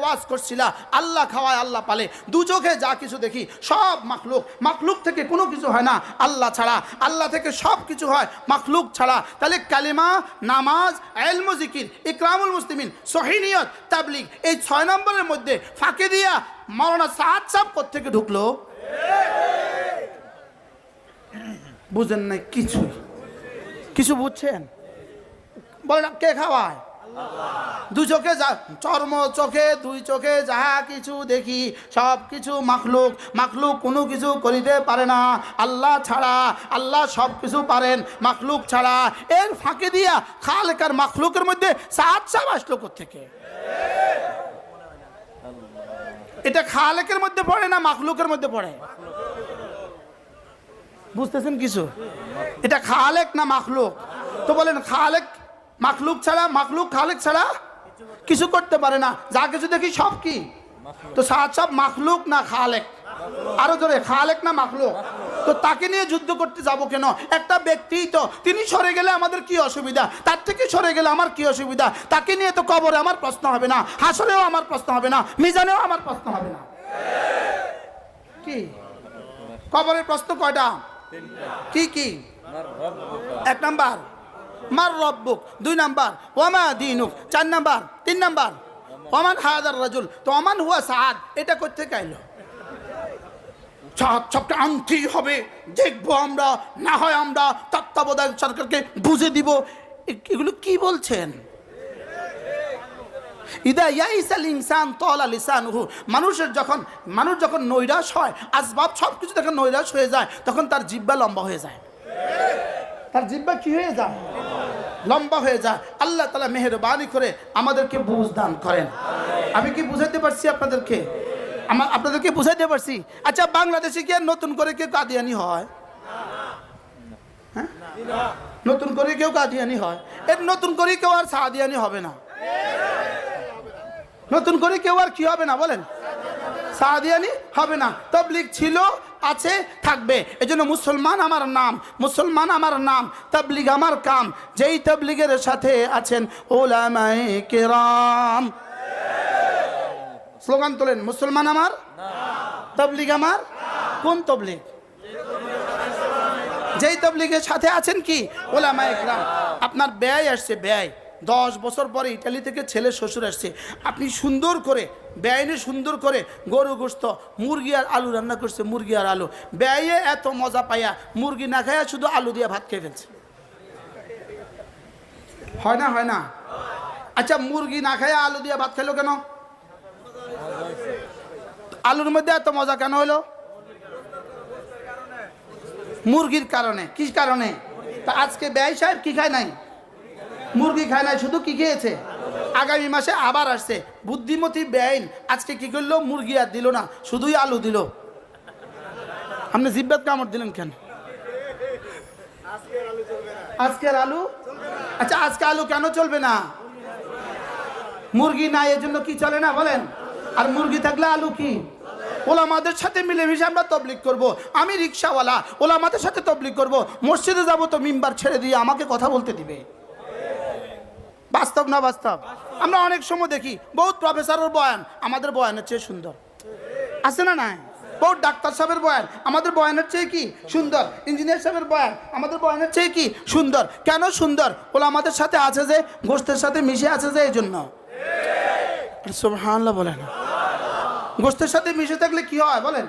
ওয়াজ করছিলা, আল্লাহ খাওয়ায় আল্লাহ পালে। দু চোখে যা কিছু দেখি, সব মাখলুক। মাখলুক থেকে কোনো কিছু হয় না, আল্লাহ ছাড়া। আল্লাহ থেকে সব কিছু হয়, মাখলুক ছাড়া। তাহলে কালিমা, নামাজ, এলমু, জিকির, ইকরামুল মুসলিমিন সহিনিয়ত তাবলিগ, এই ছয় নম্বরের মধ্যে ফাঁকে দিয়া মরনা সাত সাপ থেকে ঢুকলো? বুঝেন নাই কিছু কিছু বুঝছেন? বলেন, কে খাওয়ায়? দু চোখে চর্ম চোখে, দুই চোখে যাহা কিছু দেখি সব কিছু মাখলুক। মাখলুক কোনো কিছু করিতে পারে না। আল্লাহ ছাড়া, আল্লাহ সব কিছু পারেন, মাখলুক ছাড়া। এর ফাঁকে দিয়া খালেকার মাখলুকের মধ্যে সাত সাপ আসলো থেকে এটা খালেকের মধ্যে পড়ে না মাখলুকের মধ্যে পড়ে? বুঝতেছেন কিছু? এটা খালেক না মাখলুক? তো বলেন, খালেক মাখলুক ছাড়া, মাখলুক খালেক ছাড়া কিছু করতে পারে না। যা কিছু দেখি সব কি? তো সাত সব মাখলুক না খালেক। আরও ধরে খালেক না মাখলুক? তো তাকে নিয়ে যুদ্ধ করতে যাব কেন? একটা ব্যক্তিই তো, তিনি সরে গেলে আমাদের কি অসুবিধা? তার থেকে সরে গেলে আমার কি অসুবিধা? তাকে নিয়ে তো কবরে আমার প্রশ্ন হবে না, হাসরেও আমার প্রশ্ন হবে না, মিজানেও আমার প্রশ্ন হবে না। কি? কবরের প্রশ্ন কয়টা? কি কি? এক নাম্বার। মার রব্বুক, দুই নাম্বার, ওয়ামা দিনুক, চার নাম্বার, তিন নাম্বার। ওমান হাজার রাজুল, তো অমান হুয়া সাদ, এটা করতে কাইলো সাত সবটা হবে, দেখব আমরা, না হয় আমরা তত্ত্বাবধায়ক সরকারকে বুঝে দিব। এগুলো কি বলছেন? ইদা মানুষের যখন মানুষ যখন নৈরাশ হয়, আসবাব সব কিছু যখন নৈরাশ হয়ে যায়, তখন তার জিব্বা লম্বা হয়ে যায়। তার জিব্বা কি হয়ে যায়? লম্বা হয়ে যায় আল্লাহ তালা মেহরবানি করে আমাদেরকে বুঝ দান করেন। আমি কি বুঝাইতে পারছি আপনাদেরকে? আমার আপনাদেরকে বুঝাইতে পারছি? আচ্ছা বাংলাদেশে কি আর নতুন করে কেউ কাদিয়ানি হয়? হ্যাঁ? নতুন করে কেউ কাদিয়ানি হয়। এর নতুন করে কেউ আর সাদিয়ানি হবে না। নতুন করে কেউ আর কি হবে না বলেন? সাদিয়ানি? হবে না। তবলিগ ছিল, আছে, থাকবে। এই জন্য মুসলমান আমার নাম, মুসলমান আমার নাম, তবলিগ আমার কাম। যেই তবলিগের সাথে আছেন ওলামায়ে কেরাম। স্লোগান তোলেন, মুসলমান আমার, তবলিগ আমার, কোন তবলিগ? যেই তবলিগের সাথে আছেন কি? ওলামায়ে কেরাম। আপনার ব্যয় আসছে, ব্যয়। দশ বছর পরে ইটালি থেকে ছেলে শ্বশুর আসছে। আপনি সুন্দর করে ব্যয়নে সুন্দর করে গরু গোস্ত মুরগি আর আলু রান্না করছে, মুরগি আর আলু। ব্যয়ে এত মজা পাইয়া মুরগি না খাইয়া শুধু আলু দিয়ে ভাত খেয়ে ফেলছে। হয় না হয় না? আচ্ছা মুরগি না খাইয়া আলু দিয়ে ভাত খেলো কেন? আলুর মধ্যে এত মজা কেন হলো? মুরগির কারণে। কি কারণে? তা আজকে ব্যয় সাহেব কি খায় নাই? মুরগি খায় নাই, শুধু কি খেয়েছে? আগামী মাসে আবার আসছে। বুদ্ধিমতী ব্যয়ন আজকে কি করল? মুরগি আর দিল না, শুধুই আলু দিল। আপনি জিব্বাত কামড় দিলেন কেন? আজকের আলু? আচ্ছা আজকে আলু কেন চলবে না? মুরগি নাই এর জন্য কি চলে না, বলেন? আর মুরগি থাকলে আলু কি? ওলামাদের সাথে মিলেমিশে আমরা তবলিক করব। আমি রিক্সাওয়ালা, ওলামাদের সাথে তবলিক করব। মসজিদে যাব তো মিম্বার ছেড়ে দিয়ে আমাকে কথা বলতে দিবে। বাস্তব না বাস্তব? আমরা অনেক সময় দেখি, বহুত প্রফেসরের বয়ান, আমাদের বয়ানের চেয়ে সুন্দর। আছে না নাই? বহুত ডাক্তার সাহেবের বয়ান, আমাদের বয়ানের চেয়ে কি সুন্দর? ইঞ্জিনিয়ার সাহেবের বয়ান, আমাদের বয়ানের চেয়ে কি সুন্দর? কেন সুন্দর? ওলা আমাদের সাথে আছে যে, গোষ্ঠের সাথে মিশে আছে যে, এই জন্য। সুবহানাল্লাহ বলেন। গোষ্ঠের সাথে মিশে থাকলে কি হয় বলেন?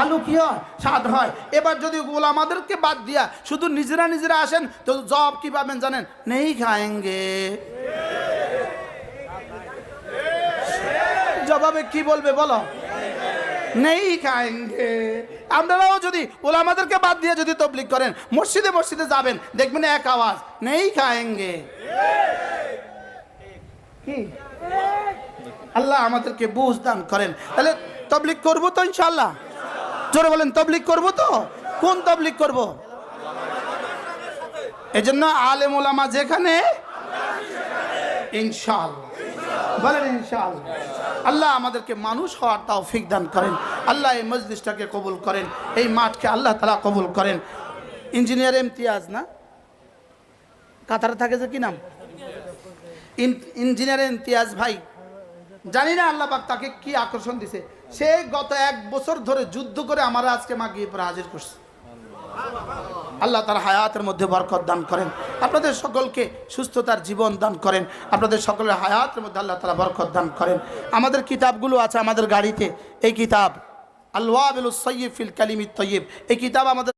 আলু কি হয় স্বাদ হয়। এবার যদি ওগুলো আমাদেরকে বাদ দিয়া শুধু নিজেরা নিজেরা আসেন, তো জব কি পাবেন জানেন? নেই খায়েঙ্গে। জবাবে কি বলবে বলো? নেই খায়েঙ্গে। আপনারাও যদি ওলা আমাদেরকে বাদ দিয়ে যদি তবলিক করেন, মসজিদে মসজিদে যাবেন, দেখবেন এক আওয়াজ, নেই খায়েঙ্গে। কি? আল্লাহ আমাদেরকে বুঝ দান করেন। তাহলে তবলিক করব তো ইনশাল্লাহ জোরে বলেন তবলিক করব তো? কোন তবলিক করব? এজন্য আলেম ওলামা যেখানে, ইনশাআল্লাহ। বলেন, ইনশাআল্লাহ। আল্লাহ আমাদেরকে মানুষ হওয়ার তাও দান করেন। আল্লাহ এই মজলিসটাকে কবুল করেন, এই মাঠকে আল্লাহ তালা কবুল করেন। ইঞ্জিনিয়ার ইমতিয়াজ না? কাতারে থাকে যে কি নাম? ইঞ্জিনিয়ার ইমতিয়াজ ভাই। জানি না আল্লাহ পাক তাকে কি আকর্ষণ দিছে। সে গত এক বছর ধরে যুদ্ধ করে আমার আজকে মা গিয়ে পরে হাজির করছে। আল্লাহ তার হায়াতের মধ্যে বরকত দান করেন। আপনাদের সকলকে সুস্থতার জীবন দান করেন। আপনাদের সকলের হায়াতের মধ্যে আল্লাহ তালা বরকত দান করেন। আমাদের কিতাবগুলো আছে আমাদের গাড়িতে। এই কিতাব আল্লাহ সৈয়দ ফিল কালিমি তৈয়ব এই কিতাব আমাদের